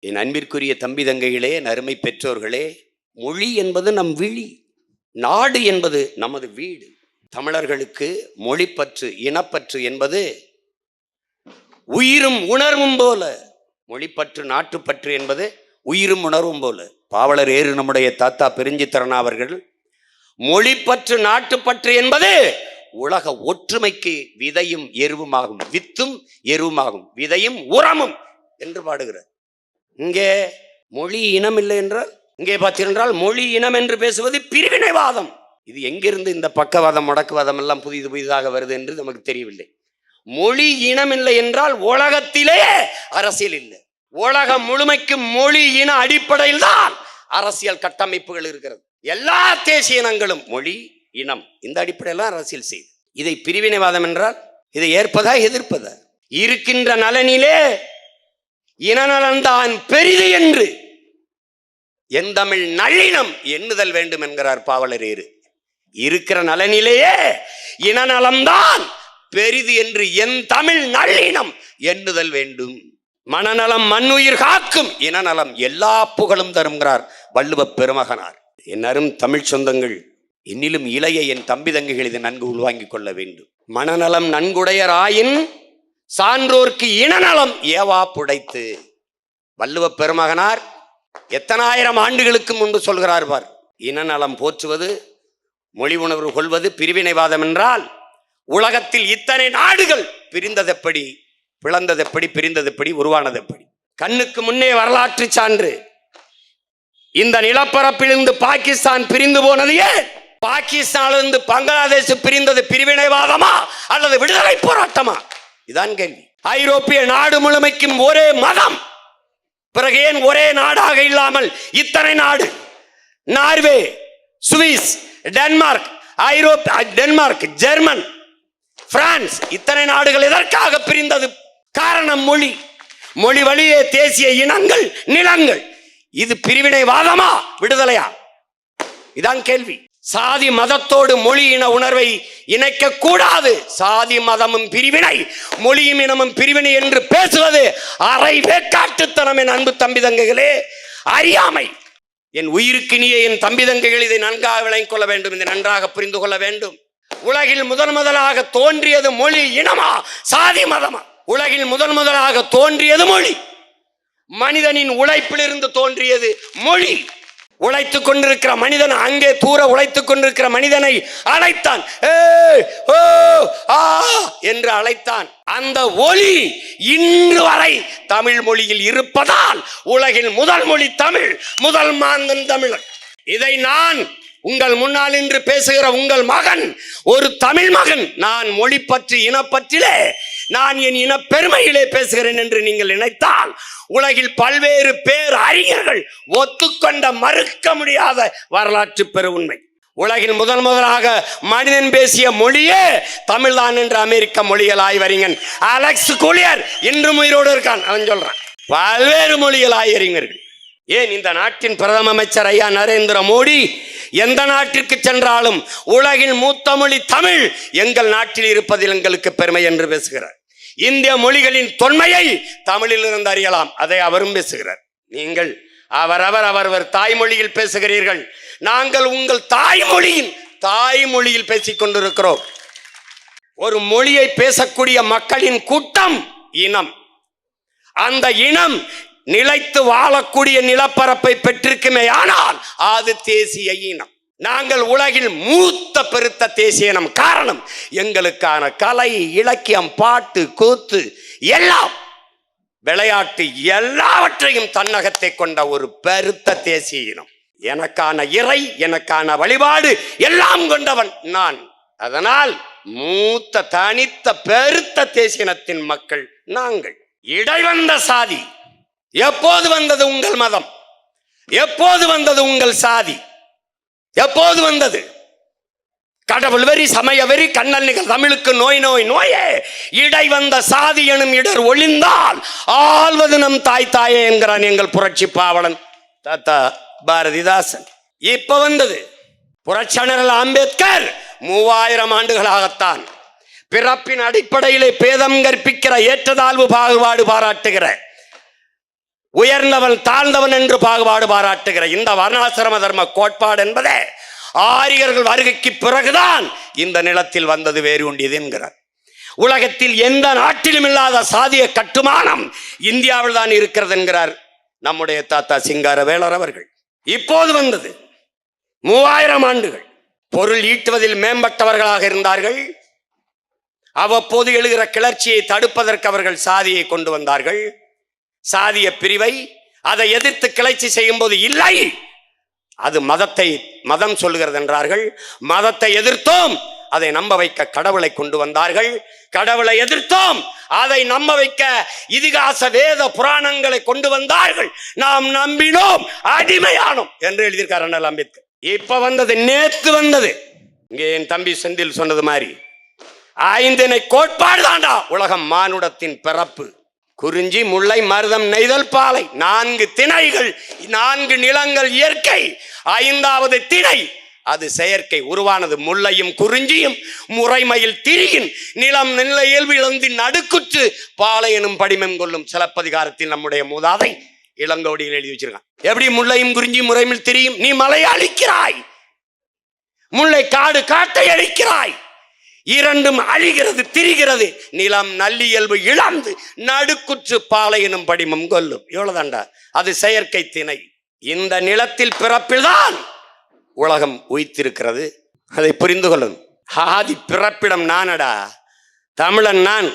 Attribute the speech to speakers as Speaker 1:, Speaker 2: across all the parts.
Speaker 1: என் அன்பிற்குரிய தம்பி தங்கைகளே நறுமை பெற்றோர்களே மொழி என்பது நம் விழி நாடு என்பது நமது வீடு. தமிழர்களுக்கு மொழிப்பற்று இனப்பற்று என்பது உயிரும் உணர்வும் போல. மொழிப்பற்று நாட்டுப்பற்று என்பது உயிரும் உணர்வும் போல. பாவலர் ஏறு நம்முடைய தாத்தா பெருஞ்சித்திரனா அவர்கள் மொழிப்பற்று நாட்டுப்பற்று என்பது உலக ஒற்றுமைக்கு விதையும் எருவுமாகும் வித்தும் எருவுமாகும் விதையும் உரமும் என்று பாடுகிறார். இங்கே மொழி இனம் இல்லை என்றால் இங்கே பார்த்தீர்கள் மொழி இனம் என்று பேசுவது பிரிவினைவாதம். இது எங்கிருந்து இந்த பக்கவாதம் முடக்குவாதம் எல்லாம் புதிது புதிதாக வருது என்று நமக்கு தெரியவில்லை. மொழி இனம் இல்லை என்றால் உலகத்திலேயே அரசியல் இல்லை. உலகம் முழுமைக்கு மொழி இன அடிப்படையில் தான் அரசியல் கட்டமைப்புகள் இருக்கிறது. எல்லா தேசிய இனங்களும் மொழி இனம் இந்த அடிப்படையில் அரசியல் செய்து. இதை பிரிவினைவாதம் என்றால் இதை ஏற்பதா எதிர்ப்பதா? இருக்கின்ற நலனிலே இனநலன்தான் பெரிது என்று. என் தமிழ் நளினம் எண்ணுதல் வேண்டும் என்கிறார் பாவலரேறு. இருக்கிற நலனிலேயே இனநலம்தான் பெரிது என்று என் தமிழ் நள்ளினம் எண்ணுதல் வேண்டும். மனநலம் மண்ணுயிர் காக்கும் இனநலம் எல்லா புகழும் தருங்கிறார் வள்ளுவ பெருமகனார். என்னரும் தமிழ் சொந்தங்கள் இன்னிலும் இளைய என் தம்பி தங்கைகள் இதை நன்கு உள்வாங்கிக் கொள்ள வேண்டும். மனநலம் நன்குடையராயின் சான்றோர்க்கு இனநலம் ஏவா புடைத்து? வள்ளுவ பெருமகனார் எத்தனாயிரம் ஆண்டுகளுக்கு முன்பு சொல்கிறார் பார் இனநலம் போற்றுவது மொழி உணர்வு கொள்வது பிரிவினைவாதம் என்றால் உலகத்தில் இத்தனை நாடுகள் பிரிந்ததெப்படி பிளந்ததெப்படி பிரிந்ததெப்படி உருவானதெப்படி. கண்ணுக்கு முன்னே வரலாற்று சான்று. இந்த நிலப்பரப்பிலிருந்து பாகிஸ்தான் பிரிந்து போனது ஏன்? பாகிஸ்தானிலிருந்து பங்களாதேஷ் பிரிந்தது பிரிவினைவாதமா அல்லது விடுதலை போராட்டமா? இதான் கேள்வி. ஐரோப்பிய நாடு முழுமைக்கும் ஒரே மதம். பிறகு ஏன் ஒரே நாடாக இல்லாமல் இத்தனை நாடு? நார்வே சுவிஸ் டென்மார்க் ஐரோப்பா டென்மார்க் ஜெர்மன் பிரான்ஸ் இத்தனை நாடுகள் எதற்காக பிரிந்தது? காரணம் மொழி. மொழி வழியே தேசிய இனங்கள் நிலங்கள். இது பிரிவினைவாதமா? விடுதலையா? இதான் கேள்வி. சாதி மதத்தோடு மொழி இன உணர்வை இணைக்க கூடாது. சாதி மதமும் பிரிவினை மொழியும் இனமும் பிரிவினை என்று பேசுவது அரை வேக்காட்டுத்தனம் என் அன்பு தம்பி தங்கைகளே. அறியாமை என் உயிருக்கினிய என் தம்பி தங்கைகள் இதை நன்காக விளங்கிக் கொள்ள வேண்டும் இதை நன்றாக புரிந்து கொள்ள வேண்டும். உலகில் முதன் முதலாக தோன்றியது மொழி இனமா சாதி மதமா? உலகில் முதன் முதலாக தோன்றியது மொழி. மனிதனின் உழைப்பிலிருந்து தோன்றியது மொழி. உழைத்து கொண்டிருக்கிற மனிதன் அங்கே தூர உழைத்துக் கொண்டிருக்கிற மனிதனை அழைத்தான். ஓ, ஆ என்று அழைத்தான். அந்த ஒளி இன்று வரை தமிழ் மொழியில் இருப்பதால் உலகின் முதல் மொழி தமிழ் முதல் மாந்தன் தமிழன் இதை நான் உங்கள் முன்னால் இன்று பேசுகிற உங்கள் மகன் ஒரு தமிழ் மகன் நான் மொழி பற்றி இனப்பற்றிலே நான் என் இன பெருமையிலே பேசுகிறேன் என்று நீங்கள் நினைத்தால் உலகில் பல்வேறு பேர் அறிஞர்கள் ஒத்துக்கொண்ட மறுக்க முடியாத வரலாற்று பெரு உண்மை உலகில் முதன் முதலாக மனிதன் பேசிய மொழியே தமிழ்தான் என்று அமெரிக்க மொழிகள் ஆய்வறிஞன் அலெக்ஸ் கூலியர் இன்று உயிரோடு இருக்கான் அவன் சொல்றான். பல்வேறு மொழிகள் ஆய்வறிஞர்கள் ஏன் இந்த நாட்டின் பிரதம அமைச்சர் ஐயா நரேந்திர மோடி எந்த நாட்டிற்கு சென்றாலும் உலகின் மூத்த மொழி தமிழ் எங்கள் நாட்டில் இருப்பதில் எங்களுக்கு பெருமை என்று பேசுகிறார். இந்திய மொழிகளின் தொன்மையை தமிழில் இருந்து அறியலாம். அதை அவரும் பேசுகிறார். நீங்கள் அவரவர் அவரவர் தாய்மொழியில் பேசுகிறீர்கள். நாங்கள் உங்கள் தாய்மொழியின் தாய்மொழியில் பேசிக் கொண்டிருக்கிறோம். ஒரு மொழியை பேசக்கூடிய மக்களின் கூட்டம் இனம். அந்த இனம் நிலைத்து வாழக்கூடிய நிலப்பரப்பை பெற்றிருக்குமே ஆனால் அது தேசிய இனம். நாங்கள் உலகில் மூத்த பெருத்த தேசிய இனம். காரணம் எங்களுக்கான கலை இலக்கியம் பாட்டு கூத்து எல்லாம் விளையாட்டு எல்லாவற்றையும் தன்னகத்தை கொண்ட ஒரு பெருத்த தேசிய இனம். எனக்கான இறை எனக்கான வழிபாடு எல்லாம் கொண்டவன் நான். அதனால் மூத்த தனித்த பெருத்த தேசிய இனத்தின் மக்கள் நாங்கள். இடைவந்த சாதி. எப்போது வந்தது உங்கள் மதம்? எப்போது வந்தது உங்கள் சாதி? எப்போது வந்தது? கடவுள் வெறி சமய வெறி கண்ணல் நிகழ் தமிழுக்கு நோய் நோய் நோயே. இடை வந்த சாதி எனும் இடர் ஒளிந்தால் ஆழ்வது நம் தாய் தாயே என்கிறான் எங்கள் புரட்சி பாவலன். தாத்தா பாரதிதாசன். இப்ப வந்தது. புரட்சியாளர் அம்பேத்கர் மூவாயிரம் ஆண்டுகளாகத்தான். பிறப்பின் அடிப்படையிலே பேதம் கற்பிக்கிற ஏற்றதாழ்வு பாகுபாடு பாராட்டுகிற உயர்ந்தவன் தாழ்ந்தவன் என்று பாகுபாடு பாராட்டுகிற இந்த வர்ணாசிரம தர்ம கோட்பாடு என்பதே ஆரியர்கள் வருகைக்கு பிறகுதான் இந்த நிலத்தில் வந்தது வேறு ஒன்றியது என்கிறார். உலகத்தில் எந்த நாட்டிலும் இல்லாத சாதிய கட்டுமானம் இந்தியாவில் தான் இருக்கிறது என்கிறார் நம்முடைய தாத்தா சிங்கார வேளர் அவர்கள். இப்போது வந்தது. மூவாயிரம் ஆண்டுகள். பொருள் ஈட்டுவதில் மேம்பட்டவர்களாக இருந்தார்கள். அவ்வப்போது எழுகிற கிளர்ச்சியை தடுப்பதற்கு அவர்கள் சாதியை கொண்டு வந்தார்கள். சாதிய பிரிவை அதை எதிர்த்து கிளர்ச்சி செய்யும் போது இல்லை. அது மதத்தை மதம் சொல்லுகிறது என்றார்கள். மதத்தை எதிர்த்தோம். அதை நம்ப வைக்க கடவுளை கொண்டு வந்தார்கள். கடவுளை எதிர்த்தோம். அதை நம்ப வைக்க இதிகாச வேத புராணங்களை கொண்டு வந்தார்கள். நாம் நம்பினோம். அடிமையானோம் என்று எழுதியிருக்கார் அண்ணல் அம்பேத்கர். இப்ப வந்தது நேத்து வந்தது. இங்கே என் தம்பி செந்தில் சொன்னது மாதிரி. ஐந்தினை கோட்பாடு தாண்டா உலகம் மானுடத்தின் பிறப்பு. குறிஞ்சி முல்லை மருதம் நெய்தல் பாலை நான்கு திணைகள் நான்கு நிலங்கள் இயற்கை ஐந்தாவது திணை. அது செயற்கை உருவானது முல்லையும் குறிஞ்சியும் முறைமையில் திரியின் நிலம் நில இயல்பு இழந்து நடுக்குற்று பாலை எனும் படிமம் கொள்ளும் சிலப்பதிகாரத்தில் நம்முடைய மூதாதை இளங்கோடியில் எழுதி வச்சிருக்கான். எப்படி முல்லையும் குறிஞ்சி முறைமையில் திரியும்? நீ மலை அழிக்கிறாய். முல்லை காடு காட்டை அழிக்கிறாய். இரண்டும் அழிகிறது திரிகிறது. நிலம் நல்லியல்பு இழந்து நடுக்குற்று பாலையினும் படிமம் கொல்லும். இவ்வளவுதாண்டா அது செயற்கை திணை. இந்த நிலத்தில் பிறப்பில்தான் உலகம் உய்த்திருக்கிறது. அதை புரிந்து கொள்ளும். ஆதி பிறப்பிடம் நானடா. தமிழன் நான்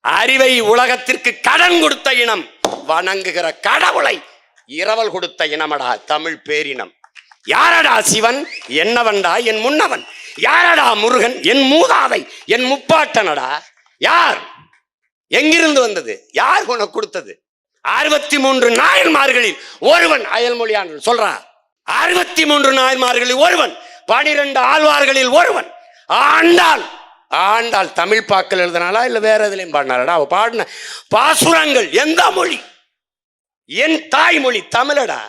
Speaker 1: அறிவை உலகத்திற்கு கடன் கொடுத்த இனம் வணங்குகிற கடவுளை இரவல் கொடுத்த இனமடா தமிழ் பேரினம். யாரடா சிவன்? என்னவன்டா என் முன்னவன்? யாரடா முருகன்? என் மூதாதை என் முப்பாட்டனடா. யார்? எங்கிருந்து வந்தது? யார் உனக்கு கொடுத்தது? அறுபத்தி மூன்று நாயன்மார்களில் ஒருவன் அயல்மொழியான் சொல்றார் அறுபத்தி மூன்று நாயன்மார்களில் ஒருவன் பனிரெண்டு ஆழ்வார்களில் ஒருவன். ஆண்டாள். ஆண்டாள் தமிழ் பாக்கள் எழுதினாலா இல்ல வேற எதுலையும் பாடினாலடா அவ பாடின பாசுரங்கள் எந்த மொழி? என் தாய்மொழி தமிழடா.